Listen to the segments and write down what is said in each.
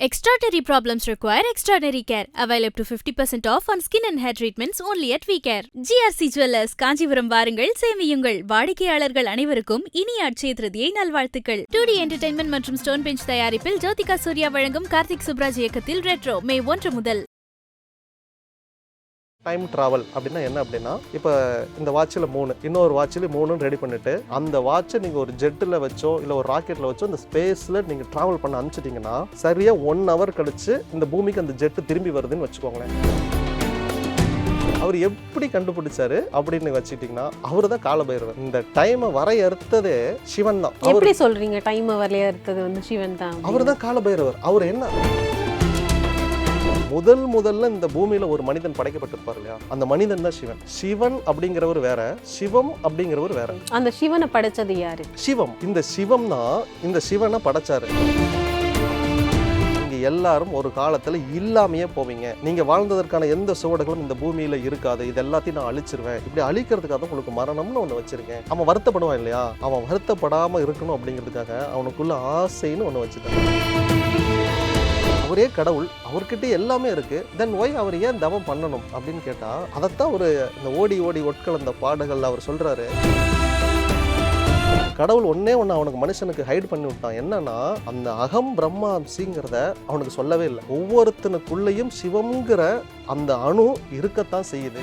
Extraordinary problems require extraordinary care. Avail up to 50% off on skin and hair treatments only at VCare. GRC Jewelers, Kanchipuram வாருங்கள் சேமியுங்கள் வாடிக்கையாளர்கள் அனைவருக்கும் இனிய அட்சய திருதியை நல்வாழ்த்துக்கள் two D entertainment மற்றும் stone bench தயாரிப்பில் ஜோதிகா சூர்யா வழங்கும் கார்த்திக் சுப்ராஜ் இயக்கத்தில் ரெட்ரோ மே ஒன்று முதல் டைம் ட்ராவல் அப்படின்னா என்ன அப்படின்னா இப்போ இந்த வாட்சில் மூணு இன்னொரு வாட்சில் மூணுன்னு ரெடி பண்ணிட்டு அந்த வாட்சை நீங்கள் ஒரு ஜெட்டில் வச்சோ இல்லை ஒரு ராக்கெட்டில் வச்சோ இந்த ஸ்பேஸில் நீங்கள் ட்ராவல் பண்ண அனுப்பிச்சிட்டிங்கன்னா சரியாக ஒன் ஹவர் கழிச்சு இந்த பூமிக்கு அந்த ஜெட்டு திரும்பி வருதுன்னு வச்சுக்கோங்களேன். அவர் எப்படி கண்டுபிடிச்சாரு அப்படின்னு வச்சுக்கிட்டிங்கன்னா அவர் தான் காலபைரவர். இந்த டைமை வரையறுத்ததே சிவன் தான். எப்படி சொல்றீங்க டைம் இருக்கிறது வந்து சிவன் தான் அவர் தான் காலபைரவர். அவர் என்ன முதல் முதல்ல இந்த பூமியில ஒரு மனிதன் படைக்கப்பட்டிருப்பார் இல்லையா? அந்த மனிதன் தான் சிவன். சிவன் அப்படிங்கிறவர் வேற சிவம் அப்படிங்கிறவர் வேற. அந்த சிவனை படைச்சது யாரு? சிவம். இந்த சிவம் தான் இந்த சிவனை படைச்சாரு. எல்லாரும் ஒரு காலத்துல இல்லாமையே போவீங்க. நீங்க வாழ்ந்ததற்கான எந்த சுவடுகளும் இந்த பூமியில இருக்காது. இது எல்லாத்தையும் நான் அழிச்சிருவேன். இப்படி அழிக்கிறதுக்காக தான் உங்களுக்கு மரணம்னு ஒண்ணு வச்சிருக்கேன். அவன் வருத்தப்படுவான் இல்லையா? அவன் வருத்தப்படாம இருக்கணும் அப்படிங்கிறதுக்காக அவனுக்குள்ள ஆசைன்னு ஒண்ணு வச்சுட்டான் அவரே கடவுள் அவர்கிட்ட எல்லாமே இருக்குது தென் ஒய் அவர் ஏன் தவம் பண்ணணும் அப்படின்னு கேட்டால் அதைத்தான் ஒரு இந்த ஓடி ஓடி ஒட்கலந்த பாடல்கள் அவர் சொல்கிறாரு கடவுள் ஒன்னே ஒன்று அவனுக்கு மனுஷனுக்கு ஹைட் பண்ணி விட்டான். என்னன்னா அந்த அகம் பிரம்மாம்சிங்கிறத அவனுக்கு சொல்லவே இல்லை. ஒவ்வொருத்தனுக்குள்ளேயும் சிவம்ங்கிற அந்த அணு இருக்கத்தான் செய்யுது.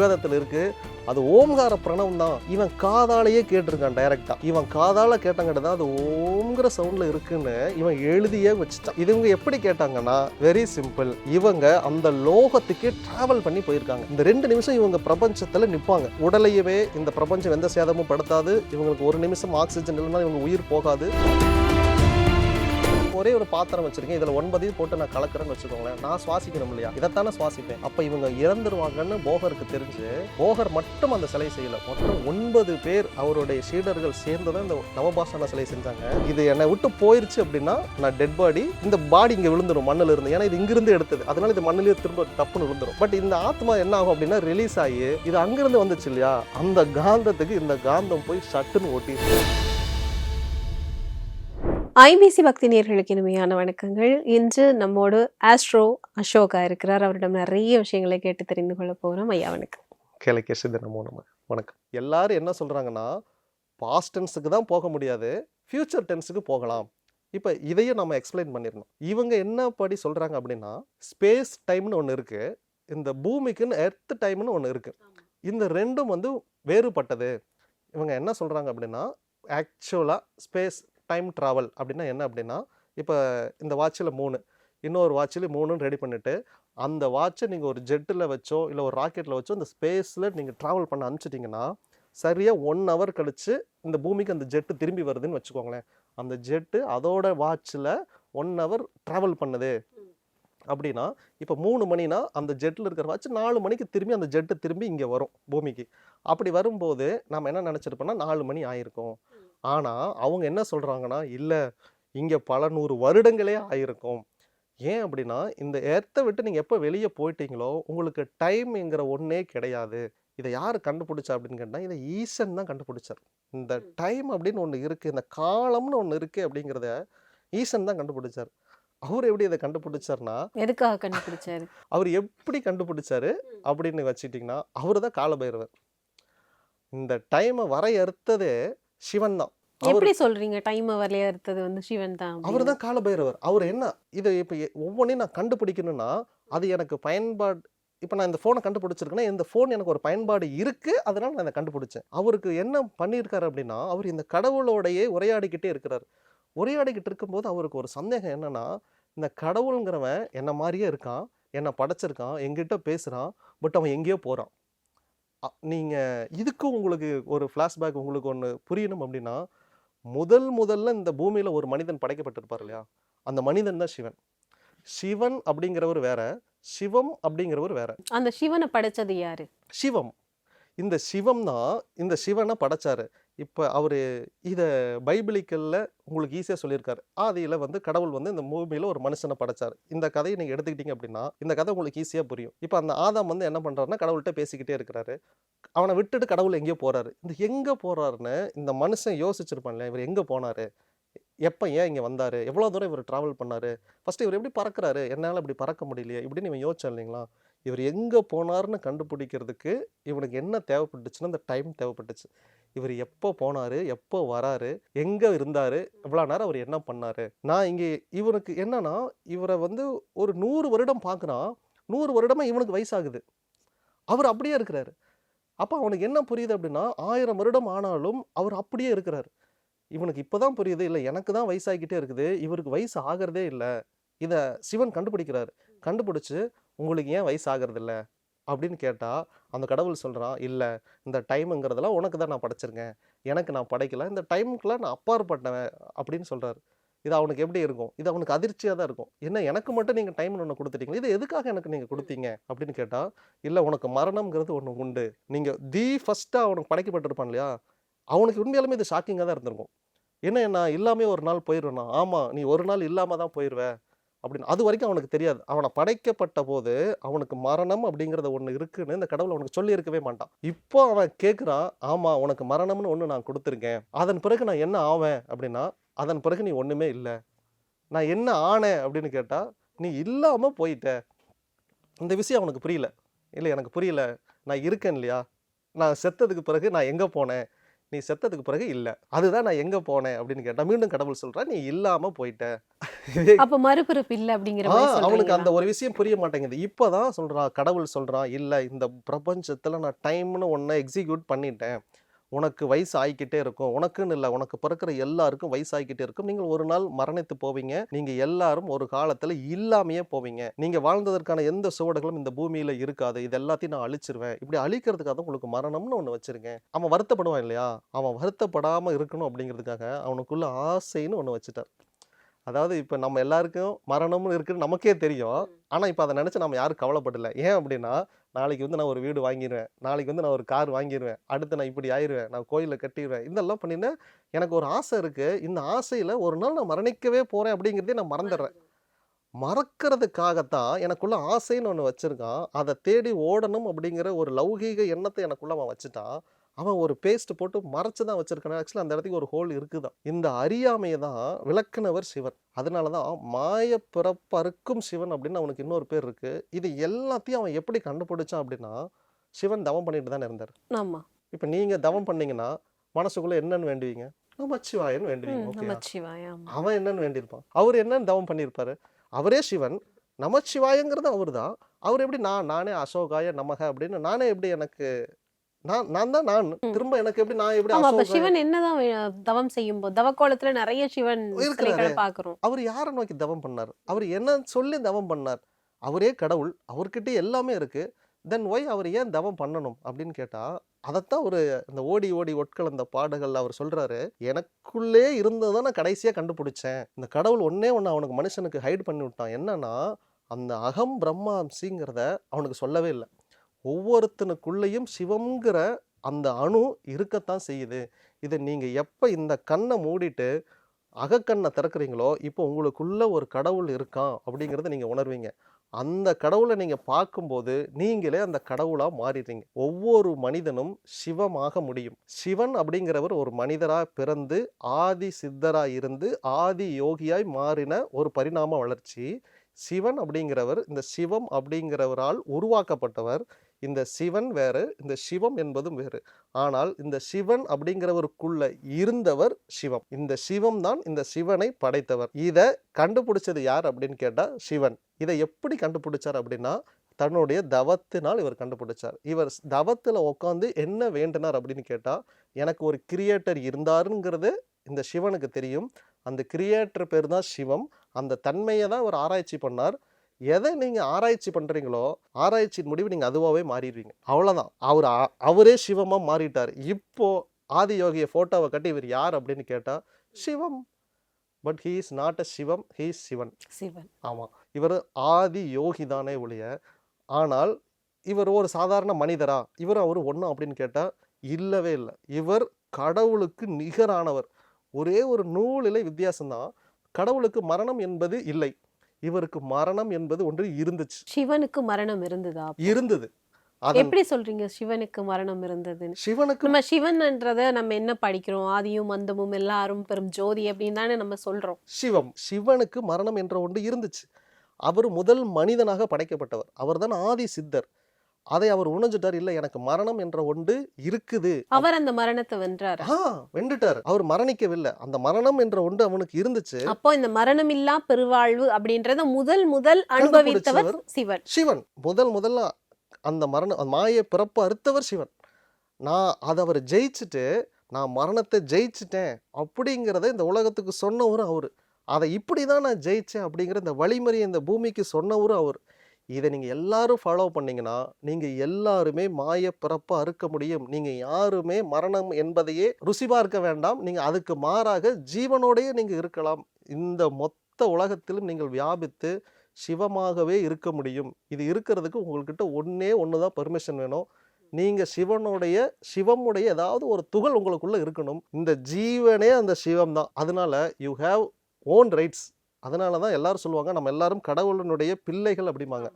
வேதத்தில் இருக்குது அது ஓம்கார பிரணவம் தான். இவன் காதாலேயே கேட்டிருக்கான் டைரக்டா இவன் காதால கேட்டாங்கிட்ட தான் அது ஓம்ங்கிற சவுண்ட்ல இருக்குன்னு இவன் எழுதியே வச்சுட்டான். இது இவங்க எப்படி கேட்டாங்கன்னா வெரி சிம்பிள் இவங்க அந்த லோகத்துக்கே டிராவல் பண்ணி போயிருக்காங்க. இந்த ரெண்டு நிமிஷம் இவங்க பிரபஞ்சத்துல நிப்பாங்க. உடலையவே இந்த பிரபஞ்சம் எந்த சேதமும் படுத்தாது. இவங்களுக்கு ஒரு நிமிஷம் ஆக்சிஜன் இல்லைன்னா இவங்க உயிர் போகாது. ஒரே ஒரு பாத்திரம் வச்சிருக்கேன். இதுல ஒன்பதையும் போட்டு நான் கலக்குறேன்னு வச்சுக்கோங்களேன். நான் சுவாசிக்கணும் இல்லையா? இதைத்தானே சுவாசிப்பேன். அப்ப இவங்க இறந்துருவாங்கன்னு போகருக்கு தெரிஞ்சு போகர் மட்டும் அந்த சிலை செய்யல. மொத்தம் ஒன்பது பேர் அவருடைய சீடர்கள் சேர்ந்து தான் இந்த நவபாசன சிலை செஞ்சாங்க. இது என்னை விட்டு போயிருச்சு அப்படின்னா நான் டெட் பாடி இந்த பாடி இங்க விழுந்துடும் மண்ணில் இருந்து ஏன்னா இது இங்கிருந்து எடுத்தது. அதனால இது மண்ணிலேயே திரும்ப டப்புன்னு விழுந்துடும் பட் இந்த ஆத்மா என்ன ஆகும் அப்படின்னா ரிலீஸ் ஆகி இது அங்கிருந்து வந்துச்சு இல்லையா? அந்த காந்தத்துக்கு இந்த காந்தம் போய் சட்டுன்னு ஒட்டி ஐபிசி பக்தி நேர்களுக்கு இனிமையான வணக்கங்கள். இன்று நம்மோடு ஆஸ்ட்ரோ அசோகா இருக்கிறார். அவரிடம் நிறைய விஷயங்களை கேட்டு தெரிந்து கொள்ள போறோம் ஐயா வணக்கம். கிழக்கே சித்த நமோ. நம வணக்கம். எல்லாரும் என்ன சொல்றாங்கன்னா பாஸ்ட் டென்ஸுக்கு தான் போக முடியாது ஃபியூச்சர் டென்ஸுக்கு போகலாம். இப்போ இதையும் நம்ம எக்ஸ்பிளைன் பண்ணிடணும். இவங்க என்ன படி சொல்றாங்க அப்படின்னா ஸ்பேஸ் டைம்னு ஒன்று இருக்கு இந்த பூமிக்குன்னு எர்த் டைம்னு ஒன்று இருக்கு. இந்த ரெண்டும் வந்து வேறுபட்டது. இவங்க என்ன சொல்றாங்க அப்படின்னா ஆக்சுவலாக ஸ்பேஸ் டைம் ட்ராவல் அப்படின்னா என்ன அப்படின்னா இப்போ இந்த வாட்சில் மூணு இன்னொரு வாட்சில் மூணுன்னு ரெடி பண்ணிவிட்டு அந்த வாட்சை நீங்கள் ஒரு ஜெட்டில் வச்சோ இல்லை ஒரு ராக்கெட்டில் வச்சோ இந்த ஸ்பேஸில் நீங்கள் ட்ராவல் பண்ண அனுப்பிச்சிட்டிங்கன்னா சரியாக ஒன் ஹவர் கழித்து இந்த பூமிக்கு அந்த ஜெட்டு திரும்பி வருதுன்னு வச்சுக்கோங்களேன். அந்த ஜெட்டு அதோட வாட்சில் ஒன் ஹவர் ட்ராவல் பண்ணுது. அப்படின்னா இப்போ மூணு மணினா அந்த ஜெட்டில் இருக்கிற வாட்ச் நாலு மணிக்கு திரும்பி அந்த ஜெட்டு திரும்பி இங்கே வரும் பூமிக்கு. அப்படி வரும்போது நம்ம என்ன நினச்சிருப்போம்னா நாலு மணி ஆயிருக்கும். ஆனால் அவங்க என்ன சொல்கிறாங்கன்னா இல்லை இங்கே பல நூறு வருடங்களே ஆயிருக்கும். ஏன் அப்படின்னா இந்த எர்த்தை விட்டு நீங்கள் எப்போ வெளியே போயிட்டீங்களோ உங்களுக்கு டைம்ங்கிற ஒன்றே கிடையாது. இதை யார் கண்டுபிடிச்சா? அப்படின்னு கேட்டால் இதை ஈசன் தான் கண்டுபிடிச்சார். இந்த டைம் அப்படின்னு ஒன்று இருக்குது இந்த காலம்னு ஒன்று இருக்குது அப்படிங்கிறத ஈசன் தான் கண்டுபிடிச்சார். அவர் எப்படி இதை கண்டுபிடிச்சார்னா எதுக்காக கண்டுபிடிச்சாரு? அவர் எப்படி கண்டுபிடிச்சாரு அப்படின்னு வச்சுக்கிட்டிங்கன்னா அவர் தான் காலபைரவர். இந்த டைமை வரையறுத்ததே சிவன் தான். எப்படி சொல்றீங்க? டைம் வரலையா இருக்கிறது வந்து சிவன் தான் அவர் தான் காலபைரவர். அவர் என்ன? இதை இப்போ ஒவ்வொன்றையும் நான் கண்டுபிடிக்கணும்னா அது எனக்கு பயன்பாடு இப்போ நான் இந்த ஃபோனை கண்டுபிடிச்சிருக்கேன்னா இந்த ஃபோன் எனக்கு ஒரு பயன்பாடு இருக்கு அதனால நான் இதை கண்டுபிடிச்சேன். அவருக்கு என்ன பண்ணியிருக்காரு அப்படின்னா அவர் இந்த கடவுளோடையே உரையாடிக்கிட்டே இருக்கிறார். உரையாடிக்கிட்டு இருக்கும்போது அவருக்கு ஒரு சந்தேகம் என்னன்னா இந்த கடவுளுங்கிறவன் என்ன மாதிரியே இருக்கான் என்னை படைச்சிருக்கான் எங்கிட்ட பேசுகிறான் பட் அவன் எங்கேயோ போகிறான் நீங்கள் இதுக்கு உங்களுக்கு ஒரு ஃப்ளாஷ்பேக் உங்களுக்கு ஒன்று புரியணும் அப்படின்னா முதல் முதல்ல இந்த பூமியில் ஒரு மனிதன் படைக்கப்பட்டிருப்பார் இல்லையா? அந்த மனிதன் தான் சிவன். சிவன் அப்படிங்கிறவர் வேற சிவம் அப்படிங்கிறவர் வேற. அந்த சிவனை படைச்சது யாரு? சிவம். இந்த சிவம் தான் இந்த சிவனை படைச்சாரு. இப்போ அவர் இதை பைபிளிக்கல்ல உங்களுக்கு ஈஸியாக சொல்லியிருக்காரு. ஆதியில் வந்து கடவுள் வந்து இந்த பூமியில் ஒரு மனுஷனை படைச்சார். இந்த கதையை நீங்கள் எடுத்துக்கிட்டீங்க அப்படின்னா இந்த கதை உங்களுக்கு ஈஸியாக புரியும். இப்போ அந்த ஆதாம் வந்து என்ன பண்ணுறாருன்னா கடவுள்கிட்ட பேசிக்கிட்டே இருக்கிறாரு. அவனை விட்டுட்டு கடவுள் எங்கேயோ போகிறாரு இந்த எங்கே போகிறாருன்னு இந்த மனுஷன் யோசிச்சிருப்பான்ல இவர் எங்கே போனாரு? எப்போ ஏன் இங்கே வந்தார்? எவ்வளோ தூரம் இவர் ட்ராவல் பண்ணார்? ஃபஸ்ட்டு இவர் எப்படி பறக்கிறாரு? என்னால் இப்படி பறக்க முடியலையே? இப்படின்னு இவன் யோசிச்சான் இல்லைங்களா? இவர் எங்கே போனார்னு கண்டுபிடிக்கிறதுக்கு இவனுக்கு என்ன தேவைப்பட்டுச்சுன்னா அந்த டைம் தேவைப்பட்டுச்சு. இவர் எப்போ போனார் எப்போ வராரு எங்கே இருந்தார் இவ்வளோ நேரம் அவர் என்ன பண்ணார்? நான் இங்கே இவனுக்கு என்னன்னா இவரை வந்து ஒரு நூறு வருடம் பார்க்குறான் நூறு வருடமாக இவனுக்கு வயசாகுது. அவர் அப்படியே இருக்கிறாரு. அப்போ அவனுக்கு என்ன புரியுது அப்படின்னா ஆயிரம் வருடம் ஆனாலும் அவர் அப்படியே இருக்கிறார். இவனுக்கு இப்போ தான் புரியுது இல்லை எனக்கு தான் வயசாகிக்கிட்டே இருக்குது இவருக்கு வயசு ஆகிறதே இல்லை. இதை சிவன் கண்டுபிடிக்கிறாரு. கண்டுபிடிச்சு உங்களுக்கு ஏன் வயசு ஆகிறது அப்படின்னு கேட்டால் அந்த கடவுள் சொல்கிறான் இல்லை இந்த டைமுங்கிறதெல்லாம் உனக்கு தான் நான் படைச்சிருக்கேன். எனக்கு நான் படைக்கல. இந்த டைமுக்குலாம் நான் அப்பாற்பட்டவன் அப்படின்னு சொல்கிறார் இது அவனுக்கு எப்படி இருக்கும்? இது அவனுக்கு அதிர்ச்சியாக தான் இருக்கும். என்ன எனக்கு மட்டும் நீங்கள் டைம்னு ஒன்று கொடுத்துட்டீங்க இது எதுக்காக எனக்கு நீங்கள் கொடுத்தீங்க? அப்படின்னு கேட்டால் இல்லை உனக்கு மரணம்ங்கிறது ஒன்று உண்டு. நீங்கள் தி ஃபஸ்ட்டாக அவனுக்கு படைக்கப்பட்டிருப்பான் இல்லையா? அவனுக்கு உண்மையாலுமே இது ஷாக்கிங்காக தான் இருந்திருக்கும். என்ன நான் இல்லாமே ஒரு நாள் போயிடுவேண்ணா ஆமாம் நீ ஒரு நாள் இல்லாமல் தான் போயிடுவேன் அப்படின்னு. அது வரைக்கும் அவனுக்கு தெரியாது. அவனை படைக்கப்பட்ட போது அவனுக்கு மரணம் அப்படிங்கிறது ஒன்று இருக்குன்னு இந்த கடவுள் அவனுக்கு சொல்லி இருக்கவே மாட்டான். இப்போ அவன் கேட்குறான் ஆமாம் உனக்கு மரணம்னு ஒன்று நான் கொடுத்துருக்கேன். அதன் பிறகு நான் என்ன ஆவேன்? அப்படின்னா அதன் பிறகு நீ ஒன்றுமே இல்லை. நான் என்ன ஆனேன்? அப்படின்னு கேட்டால் நீ இல்லாமல் போயிட்ட. இந்த விஷயம் அவனுக்கு புரியல. இல்லை எனக்கு புரியல. நான் இருக்கேன் இல்லையா? நான் செத்ததுக்கு பிறகு நான் எங்கே போனேன்? நீ செத்ததுக்கு பிறகு இல்லை. அதுதான் நான் எங்கே போனேன் அப்படின்னு கேட்டால் மீண்டும் கடவுள் சொல்கிறா நீ இல்லாமல் போயிட்ட. அப்ப மறுபிறப்பு இல்ல அப்படிங்கிற அவனுக்கு அந்த? ஒரு விஷயம் புரிய மாட்டேங்குது. இப்போதான் சொல்றான் கடவுள் சொல்றான் இல்ல இந்த பிரபஞ்சத்துல நான் டைம்னு ஒன்றை எக்ஸிக்யூட் பண்ணிட்டேன். உனக்கு வயசு ஆகிக்கிட்டே இருக்கும். உனக்குன்னு இல்லை உனக்கு பிறக்கிற எல்லாருக்கும் வயசு ஆகிக்கிட்டே இருக்கும். நீங்கள் ஒரு நாள் மரணித்து போவீங்க. நீங்கள் எல்லாரும் ஒரு காலத்தில் இல்லாமையே போவீங்க. நீங்கள் வாழ்ந்ததற்கான எந்த சுவடுகளும் இந்த பூமியில் இருக்காது. இது எல்லாத்தையும் நான் அழிச்சிருவேன். இப்படி அழிக்கிறதுக்காக தான் உங்களுக்கு மரணம்னு ஒன்று வச்சிருக்கேன். அவன் வருத்தப்படுவான் இல்லையா? அவன் வருத்தப்படாமல் இருக்கணும் அப்படிங்கிறதுக்காக அவனுக்குள்ள ஆசைன்னு ஒன்று வச்சுட்டார். அதாவது இப்போ நம்ம எல்லாருக்கும் மரணம்னு இருக்குன்னு நமக்கே தெரியும். ஆனால் இப்போ அதை நினச்சி நம்ம யாரும் கவலைப்படல. ஏன் அப்படின்னா நாளைக்கு வந்து நான் ஒரு வீடு வாங்கிடுவேன் நாளைக்கு வந்து நான் ஒரு கார் வாங்கிடுவேன் அடுத்து நான் இப்படி ஆயிடுவேன் நான் கோயிலில் கட்டிடுவேன் இதெல்லாம் பண்ணினா எனக்கு ஒரு ஆசை இருக்குது இந்த ஆசையில் ஒரு நாள் நான் மரணிக்கவே போகிறேன் அப்படிங்கிறதே நான் மறந்துடுறேன். மறக்கிறதுக்காகத்தான் எனக்குள்ள ஆசைன்னு ஒன்று வச்சுருக்கான். அதை தேடி ஓடணும் அப்படிங்கிற ஒரு லௌகீக எண்ணத்தை எனக்குள்ள அவன் வச்சுட்டான். அவன் ஒரு பேஸ்ட் போட்டு மறைச்சு தான் வச்சிருக்கான். ஆக்சுவலாக அந்த இடத்துக்கு ஒரு ஹோல் இருக்குதான். இந்த அறியாமையை தான் விளக்குனவர் சிவன். அதனால தான் மாய பிறப்பறுக்கும் சிவன் அப்படின்னு அவனுக்கு இன்னொரு பேர் இருக்கு. இது எல்லாத்தையும் அவன் எப்படி கண்டுபிடிச்சான் அப்படின்னா சிவன் தவம் பண்ணிட்டு தானே இருந்தார். ஆமா. இப்போ நீங்க தவம் பண்ணீங்கன்னா மனசுக்குள்ள என்னன்னு வேண்டுவீங்க? நமச்சிவாயன்னு வேண்டுவீங்க. அவன் என்னன்னு வேண்டியிருப்பான். அவர் என்னன்னு தவம் பண்ணியிருப்பாரு. அவரே சிவன். நமச்சிவாயங்கிறது அவர் தான் அவர் எப்படி நான் நானே அசோகாய நமக அப்படின்னு நானே எப்படி எனக்கு நான் நான் தான் நான். திரும்ப எனக்கு எப்படி நான் எப்படி ஆமா சிவன் என்னதான் தவம் செய்யும் போது தவக்கோலத்துல நிறைய சிவன் இருக்கிறாரே. சிலைகளை பாக்குறோம் அவர் யாரை நோக்கி தவம் பண்ணார்? அவர் என்ன சொல்லி தவம் பண்ணார்? அவரே கடவுள் அவர்கிட்ட எல்லாமே இருக்கு. தென் ஒய் அவர் ஏன் தவம் பண்ணணும் அப்படின்னு கேட்டா அதைத்தான் ஒரு இந்த ஓடி ஓடி ஒட்கலந்த பாடுகள் அவர் சொல்றாரு. எனக்குள்ளே இருந்ததை நான் கடைசியா கண்டுபிடிச்சேன். இந்த கடவுள் ஒன்னே ஒன்று அவனுக்கு மனுஷனுக்கு ஹைட் பண்ணி விட்டான். என்னன்னா அந்த அகம் பிரம்மாம்சிங்கிறத அவனுக்கு சொல்லவே இல்லை. ஒவ்வொருத்தனுக்குள்ளேயும் சிவம்ங்கிற அந்த அணு இருக்கத்தான் செய்யுது. இதை நீங்கள் எப்போ இந்த கண்ணை மூடிட்டு அகக்கண்ணை திறக்கிறீங்களோ இப்போ உங்களுக்குள்ள ஒரு கடவுள் இருக்கான் அப்படிங்கிறத நீங்கள் உணர்வீங்க. அந்த கடவுளை நீங்கள் பார்க்கும்போது நீங்களே அந்த கடவுளாக மாறிடுறீங்க. ஒவ்வொரு மனிதனும் சிவமாக முடியும். சிவன் அப்படிங்கிறவர் ஒரு மனிதராக பிறந்து ஆதி சித்தராக இருந்து ஆதி யோகியாய் மாறின ஒரு பரிணாம வளர்ச்சி. சிவன் அப்படிங்கிறவர் இந்த சிவம் அப்படிங்கிறவரால் உருவாக்கப்பட்டவர். இந்த சிவன் வேறு இந்த சிவம் என்பதும் வேறு. ஆனால் இந்த சிவன் அப்படிங்கிறவருக்குள்ள இருந்தவர் சிவம். இந்த சிவம் தான் இந்த சிவனை படைத்தவர். இதை கண்டுபிடிச்சது யார் அப்படின்னு கேட்டால் சிவன். இதை எப்படி கண்டுபிடிச்சார் அப்படின்னா தன்னுடைய தவத்தினால் இவர் கண்டுபிடிச்சார். இவர் தவத்தில் உட்காந்து என்ன வேண்டினார் அப்படின்னு கேட்டால் எனக்கு ஒரு கிரியேட்டர் இருந்தாருங்கிறது இந்த சிவனுக்கு தெரியும். அந்த கிரியேட்டர் பேர் தான் சிவம். அந்த தன்மையை தான் இவர் ஆராய்ச்சி பண்ணார். எதை நீங்க ஆராய்ச்சி பண்றீங்களோ ஆராய்ச்சியின் முடிவு நீங்க அதுவாகவே மாறிடுவீங்க. அவ்வளவுதான். அவர் அவரே சிவமா மாறிட்டார். இப்போ ஆதி யோகிய போட்டோவை கட்டி இவர் யார் அப்படின்னு கேட்டா Sivam. But he is not a Sivam he is Sivan. Sivan. ஆமா. இவர் ஆதி யோகி தானே ஒழிய ஆனால் இவர் ஒரு சாதாரண மனிதரா? இவர் அவர் ஒன்றும் அப்படின்னு கேட்டா இல்லவே இல்லை. இவர் கடவுளுக்கு நிகரானவர். ஒரே ஒரு நூலிலை வித்தியாசம்தான் கடவுளுக்கு மரணம் என்பது இல்லை. இவருக்கு மரணம் என்பது ஒன்று இருந்துச்சு. சிவனுக்கு மரணம் இருந்ததா? இருந்தது. எப்படி சொல்றீங்க சிவனுக்கு மரணம் இருந்ததுன்னு? சிவனுக்கு நம்ம சிவன்ன்றத நம்ம என்ன படிக்கிறோம்? ஆதியும் அந்தமும் எல்லாரும் பெரும் ஜோதி அப்படின்னு தானே நம்ம சொல்றோம். சிவம் சிவனுக்கு மரணம் என்ற ஒன்று இருந்துச்சு. அவர் முதல் மனிதனாக படைக்கப்பட்டவர். அவர்தான் ஆதி சித்தர். அதை அவர் உணர்ந்துட்டார் இல்லை எனக்கு மரணம் என்ற ஒன்று இருக்குது. அவர் அந்த மரணத்தை வென்றாரு? ஆ வெண்டுட்டார் அவர் மரணிக்கவில்லை. அந்த மரணம் என்ற ஒன்று அவனுக்கு இருந்துச்சு. அப்போ இந்த மரணம் இல்லா பெருவாழ்வு அப்படின்றத முதல் முதல் அனுபவித்தவர் சிவன். சிவன். முதல் முதல்ல அந்த மரணம் மாயை பிறப்பு அறுத்தவர் சிவன். நான் அதை அவர் ஜெயிச்சுட்டு நான் மரணத்தை ஜெயிச்சிட்டேன் அப்படிங்கிறத இந்த உலகத்துக்கு சொன்னவரும் அவர். அதை இப்படி தான் நான் ஜெயிச்சேன் அப்படிங்கிற இந்த வழிமுறையை இந்த பூமிக்கு சொன்னவரும் அவர். இதை நீங்கள் எல்லாரும் ஃபாலோ பண்ணீங்கன்னா நீங்கள் எல்லாருமே மாய பிறப்பை அறுக்க முடியும். நீங்கள் யாருமே மரணம் என்பதையே ருசி பார்க்க வேண்டாம். நீங்கள் அதுக்கு மாறாக ஜீவனோடையே நீங்கள் இருக்கலாம். இந்த மொத்த உலகத்திலும் நீங்கள் வியாபித்து சிவமாகவே இருக்க முடியும். இது இருக்கிறதுக்கு உங்கள்கிட்ட ஒன்றே ஒன்று தான் பெர்மிஷன் வேணும். நீங்கள் சிவனுடைய சிவமுடைய ஏதாவது ஒரு துகள் உங்களுக்குள்ளே இருக்கணும். இந்த ஜீவனே அந்த சிவம் தான் அதனால யூ ஹேவ் ஓன் ரைட்ஸ் அதனால தான் எல்லாரும் சொல்லுவாங்க நம்ம எல்லாரும் கடவுளினுடைய பிள்ளைகள் அப்படிம்பாங்க.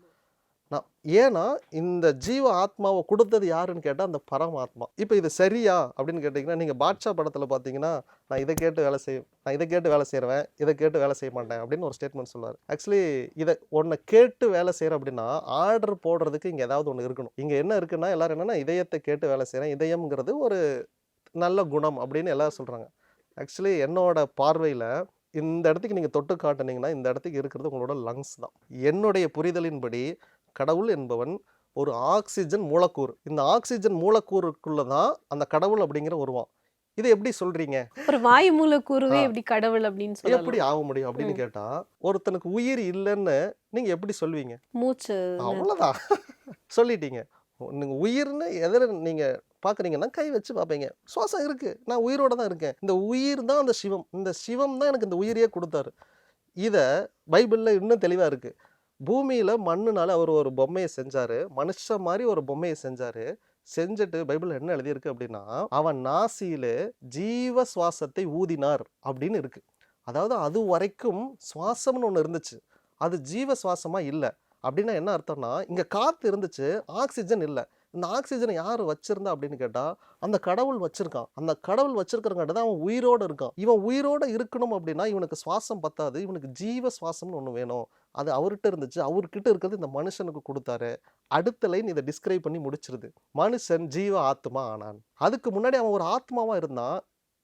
நான் ஏன்னா இந்த ஜீவ ஆத்மாவை கொடுத்தது யாருன்னு கேட்டால் அந்த பரமாத்மா. இப்போ இது சரியா அப்படின்னு கேட்டிங்கன்னா நீங்கள் பாட்ஷா படத்தில் பார்த்தீங்கன்னா நான் இதை கேட்டு வேலை செய்ய நான் இதை கேட்டு வேலை செய்கிறவன் இதை கேட்டு வேலை செய்ய மாட்டேன் அப்படின்னு ஒரு ஸ்டேட்மெண்ட் சொல்லுவார். ஆக்சுவலி இதை ஒன்றை கேட்டு வேலை செய்கிறேன் அப்படின்னா ஆர்டர் போடுறதுக்கு இங்கே ஏதாவது ஒன்று இருக்கணும். இங்கே என்ன இருக்குன்னா எல்லோரும் என்னென்னா இதயத்தை கேட்டு வேலை செய்கிறேன் இதயம்ங்கிறது ஒரு நல்ல குணம் அப்படின்னு எல்லோரும் சொல்கிறாங்க ஆக்சுவலி என்னோட பார்வையில் இந்த இடத்துக்கு நீங்கள் தொட்டு காட்டுனீங்கன்னா இந்த இடத்துக்கு இருக்கிறது உங்களோட லங்ஸ் தான். என்னுடைய புரிதலின்படி கடவுள் என்பவன் ஒரு ஆக்சிஜன் மூலக்கூறு. இந்த ஆக்சிஜன் மூலக்கூறுக்குள்ள தான் அந்த கடவுள் அப்படிங்கிற வருவான் இதை எப்படி சொல்றீங்க? ஒரு வாயு மூலக்கூறுவே. எப்படி கடவுள் அப்படின்னு எப்படி சொல்லலாம். ஆக முடியும் அப்படின்னு. கேட்டா ஒருத்தனுக்கு உயிர் இல்லைன்னு நீங்க எப்படி சொல்வீங்க? மூச்சு. அவ்வளவுதான். சொல்லிட்டீங்க. நீங்க உயிர்னு எதில் நீங்க பார்க்குறீங்கன்னா கை வச்சு பார்ப்பீங்க சுவாசம் இருக்குது நான் உயிரோட தான் இருக்கேன். இந்த உயிர் தான் அந்த சிவம். இந்த சிவம் தான் எனக்கு இந்த உயிரையே கொடுத்தாரு. இதை பைபிளில் இன்னும் தெளிவாக இருக்குது பூமியில் மண்ணுனால அவர் ஒரு பொம்மையை செஞ்சார். மனுஷன் மாதிரி ஒரு பொம்மையை செஞ்சார். செஞ்சுட்டு பைபிளில் என்ன எழுதியிருக்கு அப்படின்னா அவன் நாசியில் ஜீவ சுவாசத்தை ஊதினார் அப்படின்னு இருக்குது அதாவது அது வரைக்கும் சுவாசம்னு ஒன்று இருந்துச்சு. அது ஜீவ சுவாசமாக இல்லை. அப்படின்னா என்ன அர்த்தம்னா இங்கே காற்று இருந்துச்சு ஆக்சிஜன் இல்லை. இந்த ஆக்சிஜனை யார் வச்சிருந்தா அப்படின்னு கேட்டால் அந்த கடவுள் வச்சிருக்கான். அந்த கடவுள் வச்சிருக்கிறங்காட்ட தான் அவன் உயிரோட இருக்கான். இவன் உயிரோடு இருக்கணும் அப்படின்னா இவனுக்கு சுவாசம் பத்தாது இவனுக்கு ஜீவ சுவாசம்னு ஒன்று வேணும். அது அவர்கிட்ட இருந்துச்சு. அவர்கிட்ட இருக்கிறது இந்த மனுஷனுக்கு கொடுத்தாரு. அடுத்த லைன் இதை டிஸ்கிரைப் பண்ணி முடிச்சிருது. மனுஷன் ஜீவ ஆத்மா ஆனான். அதுக்கு முன்னாடி அவன் ஒரு ஆத்மாவாக இருந்தான்.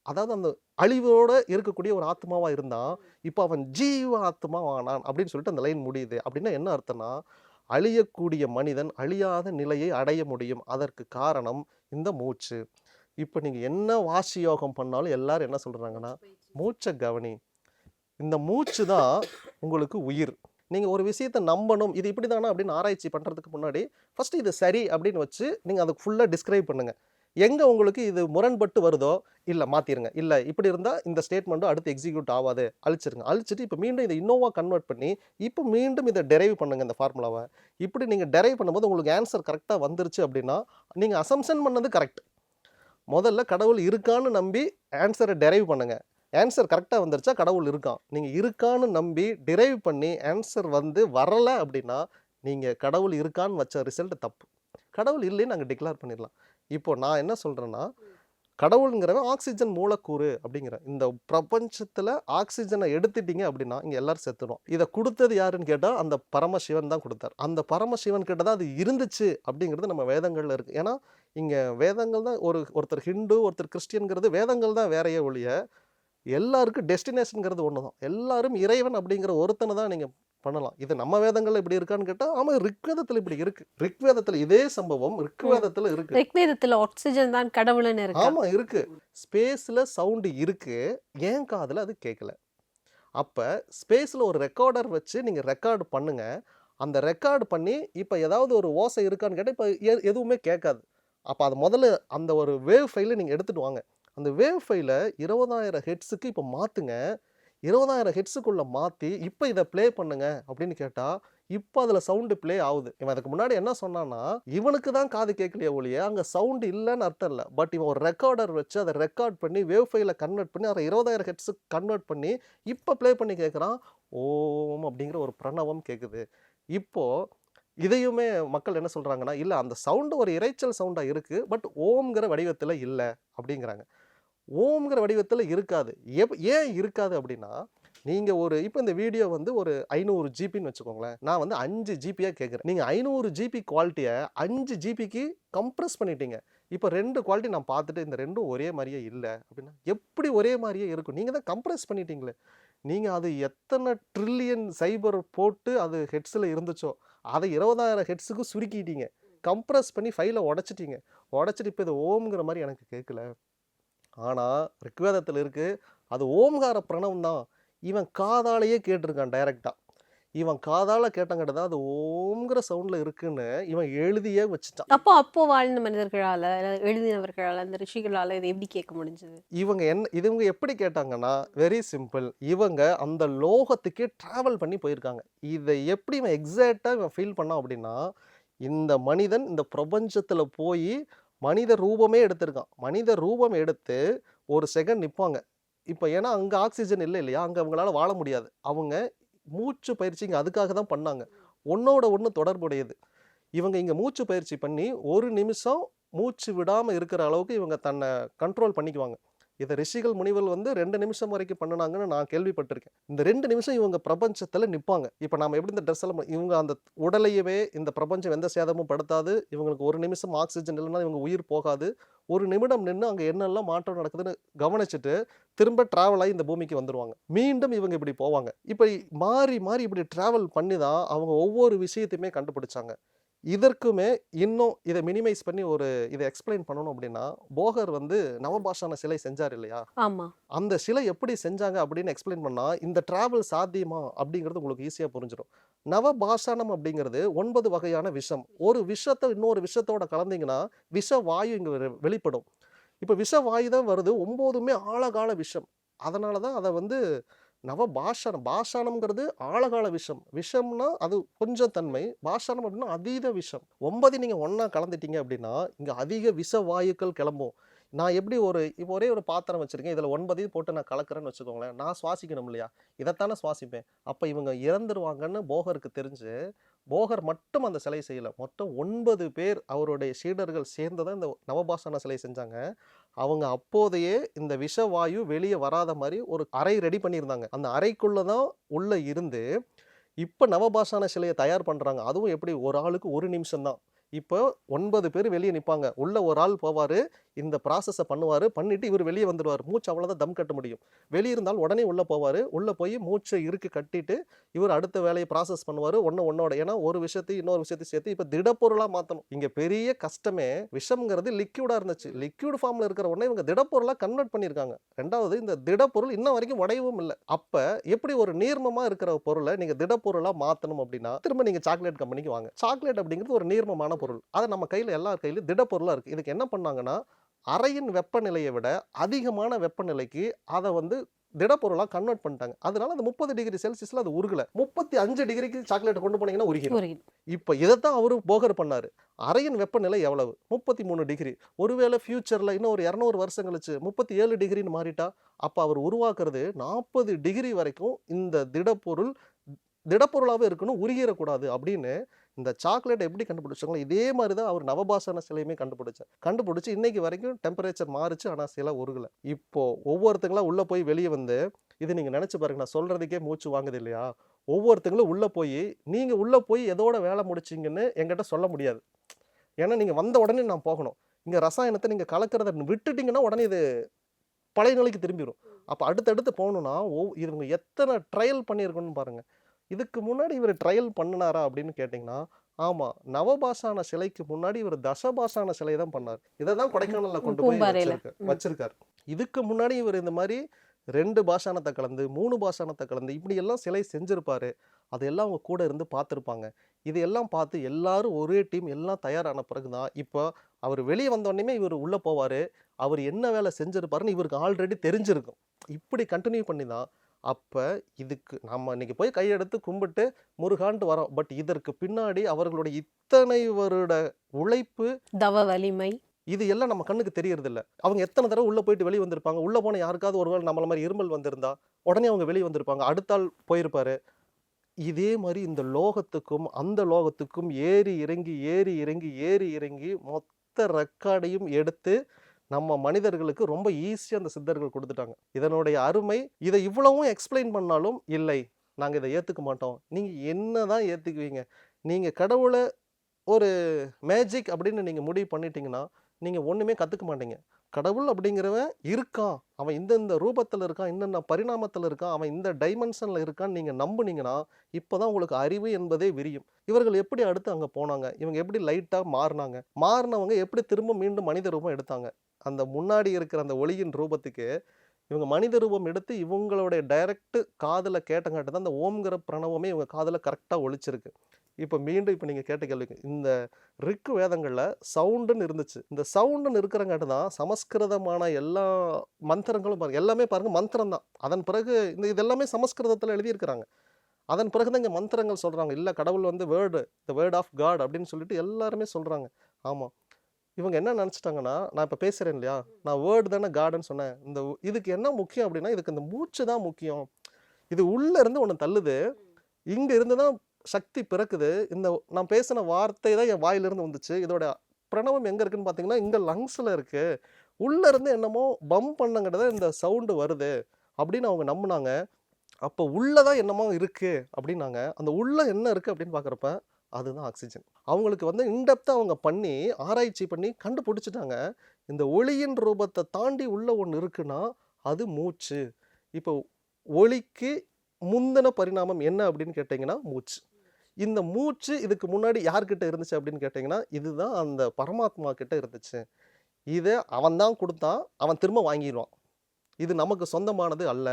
அதாவது அந்த அழிவோடு இருக்கக்கூடிய ஒரு ஆத்மாவாக இருந்தான். இப்போ அவன் ஜீவ ஆத்மா ஆனான் அப்படின்னு சொல்லிட்டு அந்த லைன் முடியுது. அப்படின்னா என்ன அர்த்தம்னா அழியக்கூடிய மனிதன் அழியாத நிலையை அடைய முடியும். அதற்கு காரணம் இந்த மூச்சு. இப்போ நீங்கள் என்ன வாசி யோகம் பண்ணாலும் எல்லாரும் என்ன சொல்கிறாங்கன்னா மூச்சை கவனி. இந்த மூச்சு தான் உங்களுக்கு உயிர். நீங்கள் ஒரு விஷயத்தை நம்பணும் இது இப்படி தானா அப்படின்னு ஆராய்ச்சி பண்ணுறதுக்கு முன்னாடி ஃபஸ்ட்டு இது சரி அப்படின்னு வச்சு நீங்கள் அதுக்கு ஃபுல்லாக டிஸ்கிரைப் பண்ணுங்கள் எங்கே உங்களுக்கு இது முரண்பட்டு வருதோ? இல்லை மாற்றிருங்க இல்லை இப்படி இருந்தால் இந்த ஸ்டேட்மெண்ட்டும் அடுத்து எக்ஸிக்யூட் ஆகாது அழிச்சிருங்க. அழிச்சிட்டு இப்போ மீண்டும் இதை இன்னோவா கன்வெர்ட் பண்ணி இப்போ மீண்டும் இதை டெரைவ் பண்ணுங்கள் இந்த ஃபார்முலாவை இப்படி நீங்கள் டெரைவ் பண்ணும்போது உங்களுக்கு ஆன்சர் கரெக்டாக வந்துருச்சு அப்படின்னா நீங்கள் அசம்ஷன் பண்ணது கரெக்ட் முதல்ல கடவுள் இருக்கான்னு நம்பி ஆன்சரை டெரைவ் பண்ணுங்கள் ஆன்சர் கரெக்டாக வந்துருச்சா? கடவுள் இருக்கான். நீங்கள் இருக்கான்னு நம்பி டிரைவ் பண்ணி ஆன்சர் வந்து வரலை அப்படின்னா நீங்கள் கடவுள் இருக்கான்னு வச்ச ரிசல்ட் தப்பு. கடவுள் இல்லைன்னு நாங்கள் டிக்ளேர் பண்ணிடலாம். இப்போ நான் என்ன சொல்கிறேன்னா கடவுளுங்கிறவன் ஆக்சிஜன் மூலக்கூறு அப்படிங்கிற இந்த பிரபஞ்சத்தில் ஆக்சிஜனை எடுத்துட்டீங்க அப்படின்னா இங்கே எல்லாரும் செத்துடும் இதை கொடுத்தது யாருன்னு கேட்டால் அந்த பரமசிவன் தான் கொடுத்தார். அந்த பரமசிவன் கிட்ட தான் அது இருந்துச்சு அப்படிங்கிறது நம்ம வேதங்களில் இருக்குது ஏன்னா இங்கே வேதங்கள் தான் ஒரு ஒருத்தர் ஹிந்து ஒருத்தர் கிறிஸ்டியன்கிறது வேதங்கள் தான் வேறையே ஒழிய எல்லாருக்கும் டெஸ்டினேஷனுங்கிறது ஒன்று தான் எல்லாரும் இறைவன் அப்படிங்கிற ஒருத்தனை தான் நீங்கள் பண்ணலாம். இது நம்ம வேதங்கள்ல இப்படி இருக்கான்னு கேட்டால் ஆமாம் ரிக்வேதத்தில் இப்படி இருக்கு. ரிக்வேதத்தில் இதே சம்பவம் ரிக்வேதத்தில் இருக்கு. ரிக்வேதத்துல ஆக்சிஜன் தான் கடவுள்னு இருக்கு? ஆமா இருக்கு. ஸ்பேஸ்ல சவுண்டு இருக்கு. ஏன் காதுல அது கேட்கல அப்ப ஸ்பேஸ்ல ஒரு ரெக்கார்டர் வச்சு நீங்க ரெக்கார்டு பண்ணுங்க. அந்த ரெக்கார்டு பண்ணி இப்போ ஏதாவது ஒரு ஓசை இருக்கான்னு கேட்டால் இப்போ எதுவுமே கேட்காது அப்போ அது முதல்ல அந்த ஒரு வேவ் ஃபைலை நீங்கள் எடுத்துட்டு வாங்க. அந்த வேவ் ஃபைலை இருபதாயிரம் ஹெட்ஸுக்கு இப்போ மாற்றுங்க இருபதாயிரம் ஹெட்ஸுக்குள்ளே மாற்றி இப்போ இதை ப்ளே பண்ணுங்க அப்படின்னு கேட்டால் இப்போ அதில் சவுண்டு ப்ளே ஆகுது. இவன் அதுக்கு முன்னாடி என்ன சொன்னான்னா இவனுக்கு தான் காது கேட்கலையே ஒழிய அங்கே சவுண்டு இல்லைன்னு அர்த்தம் இல்லை. பட் இவன் ஒரு ரெக்கார்டர் வச்சு அதை ரெக்கார்ட் பண்ணி வேவ் ஃபைல கன்வெர்ட் பண்ணி அதை இருபதாயிரம் ஹெட்ஸுக்கு கன்வெர்ட் பண்ணி இப்போ ப்ளே பண்ணி கேட்குறான் ஓம் அப்படிங்கிற ஒரு பிரணவம் கேட்குது இப்போது இதையுமே மக்கள் என்ன சொல்கிறாங்கன்னா இல்லை அந்த சவுண்டு ஒரு இரைச்சல் சவுண்டாக இருக்குது பட் ஓம்ங்கிற வடிவத்தில் இல்லை அப்படிங்கிறாங்க. ஓம்ங்கிற வடிவத்தில் இருக்காது. எப் ஏன் இருக்காது அப்படின்னா நீங்கள் ஒரு இப்போ இந்த வீடியோ வந்து ஒரு ஐநூறு ஜிபின்னு வச்சுக்கோங்களேன். நான் வந்து அஞ்சு ஜிபியாக கேட்குறேன் நீங்கள் ஐநூறு ஜிபி குவாலிட்டியை அஞ்சு ஜிபிக்கு கம்ப்ரஸ் பண்ணிட்டீங்க. இப்போ ரெண்டு குவாலிட்டி நான் பார்த்துட்டு இந்த ரெண்டும் ஒரே மாதிரியே இல்லை அப்படின்னா எப்படி ஒரே மாதிரியே இருக்கும்? நீங்கள் தான் கம்ப்ரஸ் பண்ணிட்டீங்களே. நீங்கள் அது எத்தனை ட்ரில்லியன் சைபர் போட்டு அது ஹெட்ஸில் இருந்துச்சோ அதை இருபதாயிரம் ஹெட்ஸுக்கு சுருக்கிட்டீங்க. கம்ப்ரஸ் பண்ணி ஃபைலை உடச்சிட்டீங்க. உடச்சிட்டு இப்போ இது ஓம்ங்கிற மாதிரி எனக்கு கேட்கல ஆனால் ரிக்வேதத்தில் இருக்குது அது ஓம்கார பிரணவம் தான் இவன் காதாலேயே கேட்டிருக்கான் டைரெக்டாக இவன் காதால கேட்டங்கிட்ட தான் அது ஓம்ங்கிற சவுண்டில் இருக்குன்னு இவன் எழுதியே வச்சுட்டான். அப்போ அப்போ வாழ்ந்த மனிதர்களால எழுதினவர்களால அந்த ரிஷிகளால இதை எப்படி கேட்க முடிஞ்சது? இவங்க என்ன இவங்க எப்படி கேட்டாங்கன்னா வெரி சிம்பிள் இவங்க அந்த லோகத்துக்கே ட்ராவல் பண்ணி போயிருக்காங்க. இதை எப்படி இவன் எக்ஸாக்டாக இவன் ஃபீல் பண்ணான் அப்படின்னா இந்த மனிதன் இந்த பிரபஞ்சத்தில் போய் மனித ரூபமே எடுத்திருக்கான். மனித ரூபம் எடுத்து ஒரு செகண்ட் நிற்பாங்க இப்போ ஏன்னா அங்கே ஆக்சிஜன் இல்லை இல்லையா? அங்கே அவங்களால வாழ முடியாது. அவங்க மூச்சு பயிற்சி இங்கே அதுக்காக தான் பண்ணாங்க. ஒன்றோட ஒன்று தொடர்புடையது. இவங்க இங்கே மூச்சு பயிற்சி பண்ணி ஒரு நிமிஷம் மூச்சு விடாமல் இருக்கிற அளவுக்கு இவங்க தன்னை கண்ட்ரோல் பண்ணிக்குவாங்க. இதை ரிஷிகள் முனிவர் வந்து ரெண்டு நிமிஷம் வரைக்கும் பண்ணினாங்கன்னு நான் கேள்விப்பட்டிருக்கேன். இந்த ரெண்டு நிமிஷம் இவங்க பிரபஞ்சத்தில் நிற்பாங்க இப்போ நம்ம எப்படி இந்த ட்ரெஸ் எல்லாம் இவங்க அந்த உடலையவே இந்த பிரபஞ்சம் எந்த சேதமும் படுத்தாது இவங்களுக்கு ஒரு நிமிஷம் ஆக்சிஜன் இல்லைன்னா இவங்க உயிர் போகாது. ஒரு நிமிடம் நின்று அங்கே என்னெல்லாம் மாற்றம் நடக்குதுன்னு கவனிச்சுட்டு திரும்ப ட்ராவல் ஆகி இந்த பூமிக்கு வந்துடுவாங்க மீண்டும் இவங்க இப்படி போவாங்க. இப்போ மாறி மாறி இப்படி ட்ராவல் பண்ணி தான் அவங்க ஒவ்வொரு விஷயத்தையுமே கண்டுபிடிச்சாங்க. இதற்குமே இன்னும் இதை மினிமைஸ் பண்ணி ஒரு இதை எக்ஸ்பிளைன் பண்ணணும் அப்படின்னா போகர் வந்து நவபாஷான சிலை செஞ்சார் இல்லையா? அந்த சிலை எப்படி செஞ்சாங்க அப்படின்னு எக்ஸ்பிளைன் பண்ணா இந்த டிராவல் சாத்தியமா அப்படிங்கிறது உங்களுக்கு ஈஸியா புரிஞ்சிடும் நவபாஷானம் அப்படிங்கிறது ஒன்பது வகையான விஷம். ஒரு விஷத்தை இன்னொரு விஷத்தோட கலந்தீங்கன்னா விஷ வாயு இங்க வெளிப்படும். இப்போ விஷ வாயு தான் வருது. ஒம்போதுமே ஆழகால விஷம். அதனால தான் அதை வந்து நவ பாஷானம் பாஷானம்ங்கிறது ஆழகால விஷம். விஷம்னா அது கொஞ்சம் தன்மை பாஷானம் அப்படின்னா அதீத விஷம். ஒன்பது நீங்கள் ஒன்றா கலந்துட்டீங்க அப்படின்னா இங்கே அதிக விஷ வாயுக்கள் கிளம்பும். நான் எப்படி ஒரு இப்போ ஒரே ஒரு பாத்திரம் வச்சுருக்கேன். இதில் ஒன்பதையும் போட்டு நான் கலக்கிறேன்னு வச்சுக்கோங்களேன். நான் சுவாசிக்கணும் இல்லையா? இதைத்தானே சுவாசிப்பேன். அப்போ இவங்க இறந்துருவாங்கன்னு போகருக்கு தெரிஞ்சு போகர் மட்டும் அந்த சிலை செய்யலை. மொத்தம் ஒன்பது பேர் அவருடைய சீடர்கள் சேர்ந்து தான் இந்த நவபாசன சிலை செஞ்சாங்க. அவங்க அப்போதையே இந்த விஷவாயு வெளியே வராத மாதிரி ஒரு அறை ரெடி பண்ணியிருந்தாங்க. அந்த அறைக்குள்ளே தான் உள்ளே இருந்து இப்போ நவபாஷான சிலையை தயார் பண்ணுறாங்க. அதுவும் எப்படி? ஒரு ஆளுக்கு ஒரு நிமிஷம் தான் இப்போ ஒன்பது பேர் வெளியே நிற்பாங்க. உள்ள ஒரு ஆள் போவார். இந்த ப்ராசஸை பண்ணுவார். பண்ணிவிட்டு இவர் வெளியே வந்துடுவார். மூச்சு அவ்வளோதான் தம் கட்ட முடியும். வெளியே இருந்தால் உடனே உள்ளே போவார். உள்ளே போய் மூச்சை இருக்கு கட்டிட்டு இவர் அடுத்த வேலையை ப்ராசஸ் பண்ணுவார். ஒன்று ஒன்னோட ஏன்னா ஒரு விஷயத்தையும் இன்னொரு விஷயத்தையும் சேர்த்து இப்போ திடப்பொருளாக மாற்றணும் இங்கே பெரிய கஷ்டமே விஷம்ங்கிறது லிக்யூடாக இருந்துச்சு. லிக்யூட் ஃபார்மில் இருக்கிற உடனே இவங்க திடப்பொருளாக கன்வெர்ட் பண்ணியிருக்காங்க. ரெண்டாவது இந்த திடப்பொருள் இன்ன வரைக்கும் உடையவும் இல்லை. அப்போ எப்படி ஒரு நீர்மமாக இருக்கிற பொருளை நீங்கள் திடப்பொருளாக மாற்றணும் அப்படின்னா திரும்ப நீங்கள் சாக்லேட் கம்பெனிக்கு வாங்க. சாக்லேட் அப்படிங்கிறது ஒரு நீர்மமான பொருள். அதை நம்ம கையில் எல்லார் கையிலும் திடப்பொருளாக இருக்குது இதுக்கு என்ன பண்ணாங்கன்னா அறையின் வெப்பநிலையை விட அதிகமான வெப்பநிலைக்கு அதை வந்து திடப்பொருளாக கன்வெர்ட் பண்ணிட்டாங்க. அதனால அந்த முப்பது டிகிரி செல்சியஸில் அது உருகலை. முப்பத்தி அஞ்சு டிகிரிக்கு சாக்லேட்டை கொண்டு போனீங்கன்னா புரியுது இப்போ இதைத்தான் அவரு போகர் பண்ணாரு. அறையின் வெப்பநிலை எவ்வளவு? முப்பத்தி மூணு டிகிரி. ஒருவேளை ஃபியூச்சரில் இன்னும் ஒரு இரநூறு வருஷம் கழிச்சு முப்பத்தி ஏழு டிகிரின்னு மாறிட்டா அப்போ அவர் உருவாக்குறது நாற்பது டிகிரி வரைக்கும் இந்த திடப்பொருள் திடப்பொருளாகவே இருக்கணும் உருகிடக்கூடாது அப்படின்னு இந்த சாக்லேட் எப்படி கண்டுபிடிச்சாங்களோ இதே மாதிரி தான் அவர் நவபாசன சிலையுமே கண்டுபிடிச்சார். கண்டுபிடிச்சி இன்னைக்கு வரைக்கும் டெம்பரேச்சர் மாறுச்சு ஆனால் சிலை உருகலை. இப்போ ஒவ்வொருத்தங்களா உள்ளே போய் வெளியே வந்து இது நீங்கள் நினச்சி பாருங்க நான் சொல்கிறதுக்கே மூச்சு வாங்குது இல்லையா? ஒவ்வொருத்தங்களும் உள்ளே போய் நீங்கள் உள்ளே போய் எதோட வேலை முடிச்சிங்கன்னு எங்கிட்ட சொல்ல முடியாது. ஏன்னா நீங்கள் வந்த உடனே நான் போகணும். இங்கே ரசாயனத்தை நீங்கள் கலக்கிறத விட்டுட்டிங்கன்னா உடனே இது பழைய நிலைக்கு திரும்பிடும் அப்போ அடுத்தடுத்து போகணுன்னா ஓ இவங்க எத்தனை ட்ரையல் பண்ணியிருக்கணும்னு பாருங்கள் இதுக்கு முன்னாடி இவர் ட்ரையல் பண்ணினாரா அப்படின்னு கேட்டிங்கன்னா ஆமாம் நவபாஷான சிலைக்கு முன்னாடி இவர் தசபாஷான சிலை தான் பண்ணார். இதை தான் கொடைக்கானலில் கொண்டு போய். வச்சிருக்கார். இதுக்கு முன்னாடி இவர் இந்த மாதிரி ரெண்டு பாஷானத்தை கலந்து மூணு பாஷானத்தை கலந்து இப்படி எல்லாம் சிலை செஞ்சிருப்பாரு. அதையெல்லாம் அவங்க கூட இருந்து பார்த்துருப்பாங்க. இதையெல்லாம் பார்த்து எல்லாரும் ஒரே டீம் எல்லாம் தயாரான பிறகு தான் இப்போ அவர் வெளியே வந்தோடனே இவர் உள்ளே போவார். அவர் என்ன வேலை செஞ்சிருப்பாருன்னு இவருக்கு ஆல்ரெடி தெரிஞ்சிருக்கும். இப்படி கண்டினியூ பண்ணி தான் அப்போ இதுக்கு நம்ம இன்னைக்கு போய் கையெடுத்து கும்பிட்டு முருகான்ட்டு வரோம். பட் இதற்கு பின்னாடி அவர்களுடைய இத்தனை வருட உழைப்பு தவ வலிமை. இது எல்லாம் நம்ம கண்ணுக்கு தெரியறது இல்ல அவங்க எத்தனை தடவை உள்ள போயிட்டு வெளியே வந்திருப்பாங்க. உள்ள போன யாருக்காவது ஒருவேளை நம்மள மாதிரி இருமல் வந்திருந்தா உடனே அவங்க வெளியே வந்திருப்பாங்க. அடுத்த ஆள் போயிருப்பாரு. இதே மாதிரி இந்த லோகத்துக்கும் அந்த லோகத்துக்கும் ஏறி இறங்கி ஏறி இறங்கி ஏறி இறங்கி மொத்த ரெக்கார்டையும் எடுத்து நம்ம மனிதர்களுக்கு ரொம்ப ஈஸியாக அந்த சித்தர்கள் கொடுத்துட்டாங்க. இதனுடைய அருமை இதை இவ்வளவும் எக்ஸ்பிளைன் பண்ணாலும் இல்லை நாங்கள் இதை ஏற்றுக்க மாட்டோம். நீங்கள் என்ன தான் ஏற்றுக்குவீங்க நீங்கள் கடவுளை ஒரு மேஜிக் அப்படின்னு நீங்கள் முடிவு பண்ணிட்டீங்கன்னா நீங்கள் ஒன்றுமே கற்றுக்க மாட்டீங்க. கடவுள் அப்படிங்கிறவன் இருக்கான். அவன் இந்தந்த ரூபத்தில் இருக்கான் இன்னென்ன பரிணாமத்தில் இருக்கான் அவன் இந்த டைமென்ஷனில் இருக்கான்னு நீங்கள் நம்புனீங்கன்னா இப்போ தான் உங்களுக்கு அறிவு என்பதே விரியும். இவர்கள் எப்படி அடுத்து அங்கே போனாங்க? இவங்க எப்படி லைட்டாக மாறினாங்க? மாறினவங்க எப்படி திரும்ப மீண்டும் மனித ரூபம் எடுத்தாங்க? அந்த முன்னாடி இருக்கிற அந்த ஒளியின் ரூபத்துக்கு இவங்க மனித ரூபம் எடுத்து இவங்களுடைய டைரக்ட் காதில் கேட்டங்காட்டு தான் அந்த ஓம்ங்கிற பிரணவமே இவங்க காதில் கரெக்டாக ஒழிச்சிருக்கு இப்போ மீண்டும் இப்போ நீங்கள் கேட்ட கேள்விக்கு இந்த ரிக்கு வேதங்களில் சவுண்டுன்னு இருந்துச்சு. இந்த சவுண்டுன்னு இருக்கிறங்காட்டு தான் சமஸ்கிருதமான எல்லா மந்திரங்களும் பாருங்க எல்லாமே பாருங்கள் மந்திரம் தான் அதன் பிறகு இந்த இதெல்லாமே சமஸ்கிருதத்தில் எழுதியிருக்கிறாங்க. அதன் பிறகு தான் இங்கே மந்திரங்கள் சொல்கிறாங்க இல்லை கடவுள் வந்து word the word of God அப்படின்னு சொல்லிட்டு எல்லாருமே சொல்கிறாங்க ஆமாம் இவங்க என்ன நினச்சிட்டாங்கன்னா நான் இப்போ பேசுகிறேன் இல்லையா? நான் வேர்டு தானே கார்டன் சொன்னேன். இந்த இதுக்கு என்ன முக்கியம் அப்படின்னா இதுக்கு இந்த மூச்சு தான் முக்கியம். இது உள்ளே இருந்து ஒன்று தள்ளுது. இங்கே இருந்து தான் சக்தி பிறக்குது. இந்த நான் பேசின வார்த்தை தான் என் வாயிலிருந்து வந்துச்சு. இதோட பிரணவம் எங்கே இருக்குன்னு பார்த்தீங்கன்னா இங்கே லங்ஸில் இருக்குது உள்ளேருந்து என்னமோ பம்ப் பண்ணங்கிறத இந்த சவுண்டு வருது அப்படின்னு அவங்க நம்பினாங்க. அப்போ உள்ளே தான் என்னமோ இருக்குது அப்படின்னாங்க. அந்த உள்ளே என்ன இருக்குது அப்படின்னு பார்க்குறப்ப அதுதான் ஆக்சிஜன் அவங்களுக்கு வந்து இன்டெப்த்தாக அவங்க பண்ணி ஆராய்ச்சி பண்ணி கண்டுபிடிச்சிட்டாங்க. இந்த ஒளியின் ரூபத்தை தாண்டி உள்ள ஒன்று இருக்குன்னா அது மூச்சு. இப்போ ஒளிக்கு முந்தின பரிணாமம் என்ன அப்படின்னு கேட்டிங்கன்னா மூச்சு. இந்த மூச்சு இதுக்கு முன்னாடி யார்கிட்ட இருந்துச்சு அப்படின்னு கேட்டிங்கன்னா இதுதான் அந்த பரமாத்மா கிட்ட இருந்துச்சு. இதை அவன் தான் கொடுத்தான் அவன் திரும்ப வாங்கிடுவான் இது நமக்கு சொந்தமானது அல்ல.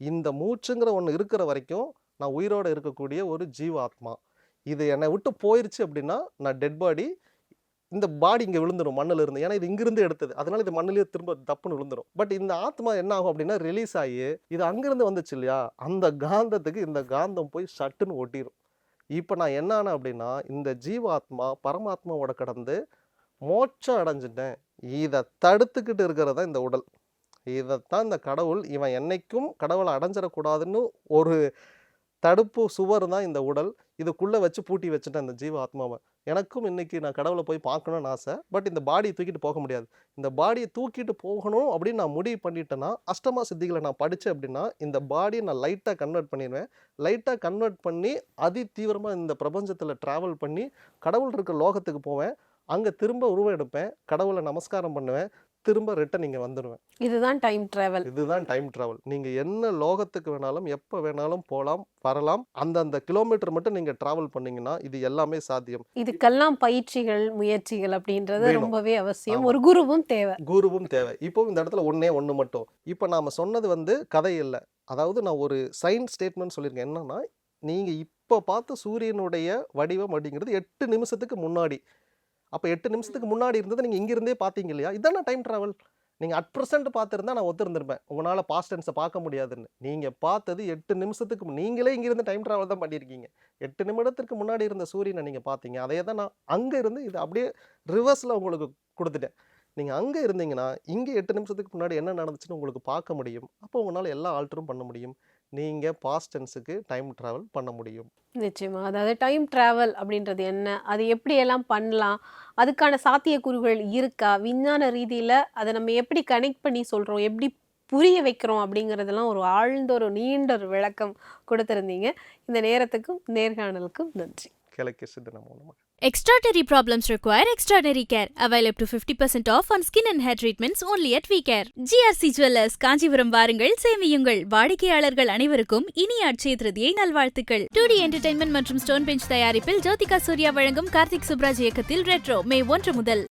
இந்த மூச்சுங்கிற ஒன்று இருக்கிற வரைக்கும் நான் உயிரோடு இருக்கக்கூடிய ஒரு ஜீவாத்மா. இது என்னை விட்டு போயிருச்சு அப்படின்னா நான் டெட் பாடி இந்த பாடி இங்கே விழுந்துடும் மண்ணில் இருந்து ஏன்னா இது இங்கிருந்து எடுத்தது. அதனால இது மண்ணிலேயே திரும்ப தப்புன்னு விழுந்துடும் பட் இந்த ஆத்மா என்ன ஆகும் அப்படின்னா ரிலீஸ் ஆகி இது அங்கிருந்து வந்துச்சு இல்லையா? அந்த காந்தத்துக்கு இந்த காந்தம் போய் சட்டுன்னு ஒட்டிடும் இப்போ நான் என்ன ஆனேன் அப்படின்னா இந்த ஜீவாத்மா பரமாத்மாவோட கடந்து மோட்சம் அடைஞ்சிட்டேன். இதை தடுத்துக்கிட்டு இருக்கிறது தான் இந்த உடல். இதைத்தான் இந்த கடவுள் இவன் என்னைக்கும் கடவுளை அடைஞ்சிடக்கூடாதுன்னு ஒரு தடுப்பு சுவர் தான் இந்த உடல். இதுக்குள்ளே வச்சு பூட்டி வச்சுட்டேன் இந்த ஜீவ ஆத்மாவை எனக்கும் இன்றைக்கி நான் கடவுளை போய் பார்க்கணும்னு ஆசை. பட் இந்த பாடியை தூக்கிட்டு போக முடியாது. இந்த பாடியை தூக்கிட்டு போகணும் அப்படின்னு நான் முடிவு பண்ணிட்டேன்னா அஷ்டமா சித்திகளை நான் படித்தேன் அப்படின்னா இந்த பாடியை நான் லைட்டாக கன்வெர்ட் பண்ணிடுவேன். லைட்டாக கன்வெர்ட் பண்ணி அதி தீவிரமாக இந்த பிரபஞ்சத்தில் ட்ராவல் பண்ணி கடவுள் இருக்க லோகத்துக்கு போவேன். அங்கே திரும்ப உருவம் எடுப்பேன். கடவுளை நமஸ்காரம் பண்ணுவேன். திரும்ப ரிட்டன் இங்கே வந்துடுவேன் இதுதான் டைம் டிராவல் இதுதான் டைம் டிராவல் நீங்க என்ன லோகத்துக்கு வேணாலும் எப்போ வேணாலும் போகலாம் வரலாம் அந்தந்த கிலோமீட்டர் மட்டும் நீங்க டிராவல் பண்ணீங்கன்னா இது எல்லாமே சாத்தியம். இதுக்கெல்லாம் பயிற்சிகள் முயற்சிகள் அப்படின்றது. ரொம்பவே அவசியம். ஒரு குருவும் தேவை. குருவும் தேவை. இப்போ இந்த இடத்துல ஒண்ணே ஒன்று மட்டும். இப்போ நாம சொன்னது வந்து கதை இல்லை. அதாவது நான் ஒரு சயின்ஸ் ஸ்டேட்மெண்ட் சொல்லியிருக்கேன். என்னன்னா நீங்க இப்போ பார்த்த சூரியனுடைய வடிவம் அப்படிங்கிறது எட்டு நிமிஷத்துக்கு முன்னாடி. அப்போ எட்டு நிமிஷத்துக்கு முன்னாடி இருந்தது நீங்கள் இங்கிருந்தே பார்த்தீங்க இல்லையா? இதானே டைம் ட்ராவல் நீங்கள் அட் ப்ரெசென்ட் பார்த்துருந்தா நான் ஒத்துருந்துருப்பேன். உங்களால் பாஸ்ட் டென்ஸை பார்க்க முடியாதுன்னு. நீங்கள் பார்த்தது எட்டு நிமிஷத்துக்கு நீங்களே இங்கிருந்து டைம் ட்ராவல் தான் பண்ணியிருக்கீங்க. எட்டு நிமிடத்திற்கு முன்னாடி இருந்த சூரியனை நீங்கள் பார்த்தீங்க. அதே தான் நான் அங்கே இருந்து இது அப்படியே ரிவர்ஸில் உங்களுக்கு கொடுத்துட்டேன். நீங்கள் அங்கே இருந்தீங்கன்னா இங்கே எட்டு நிமிஷத்துக்கு முன்னாடி என்ன நடந்துச்சுன்னு உங்களுக்கு பார்க்க முடியும். அப்போ உங்களால் எல்லா ஆல்டரும் பண்ண முடியும். நீங்கள் பாஸ்ட் டென்ஸுக்கு டைம் ட்ராவல் பண்ண முடியும். நிச்சயமா. அதாவது டைம் டிராவல் அப்படின்றது என்ன? அது எப்படியெல்லாம் பண்ணலாம்? அதுக்கான சாத்தியக்கூறுகள் இருக்கா? விஞ்ஞான ரீதியில அதை நம்ம எப்படி கனெக்ட் பண்ணி சொல்றோம்? எப்படி புரிய வைக்கிறோம்? அப்படிங்கிறதெல்லாம் ஒரு ஆழ்ந்த ஒரு நீண்ட ஒரு விளக்கம் கொடுத்திருந்தீங்க. இந்த நேரத்துக்கும் நேர்காணலுக்கும் நன்றி. கிழக்கு சித்தன மூலமாக. Extraordinary problems require extraordinary care. Avail up to 50% off on skin and hair treatments only at VCare. GRC Jewelers, Kanchipuram வாருங்கள் சேமியுங்கள் வாடிக்கையாளர்கள் அனைவருக்கும் இனிய அட்சய திருதியை நல்வாழ்த்துக்கள் 2D என்டர்டைன்மெண்ட் மற்றும் ஸ்டோன் பெஞ்ச் தயாரிப்பில் ஜோதிகா சூர்யா வழங்கும் கார்த்திக் சுப்ராஜ் இயக்கத்தில் ரெட்ரோ மே ஒன்று முதல்